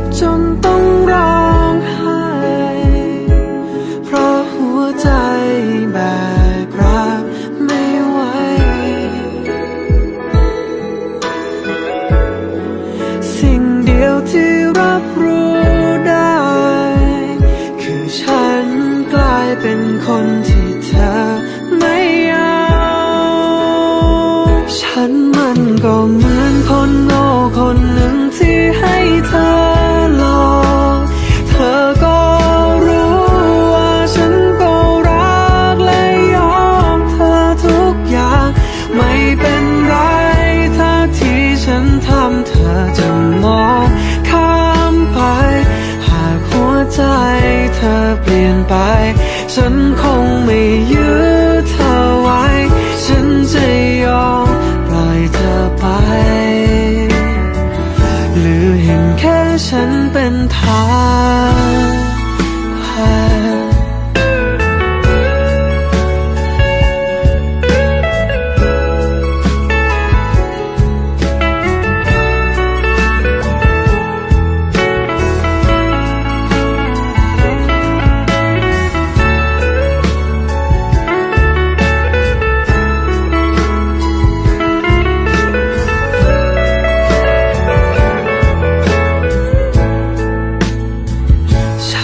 บจนต้องร้องไห้ เพราะหัวใจแบบ ฉันคงไม่ยื้อเธอไว้ ฉันจะยอมปล่อยเธอไป หรือเห็นแค่ฉันเป็นทาง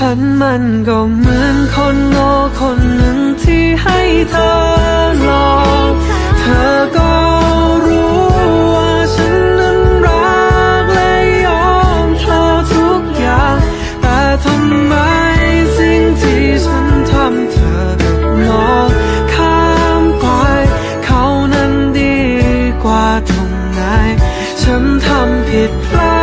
ฉันมันก็เหมือนคนโง่คนหนึ่งที่ให้เธอลองเธอก็รู้ว่าฉันนั้นรักและยอมเธอทุกอย่าง แต่ทำไมสิ่งที่ฉันทำเธอมองข้ามไปเขานั้นดีกว่าตรงไหน ฉันทำผิดพลาด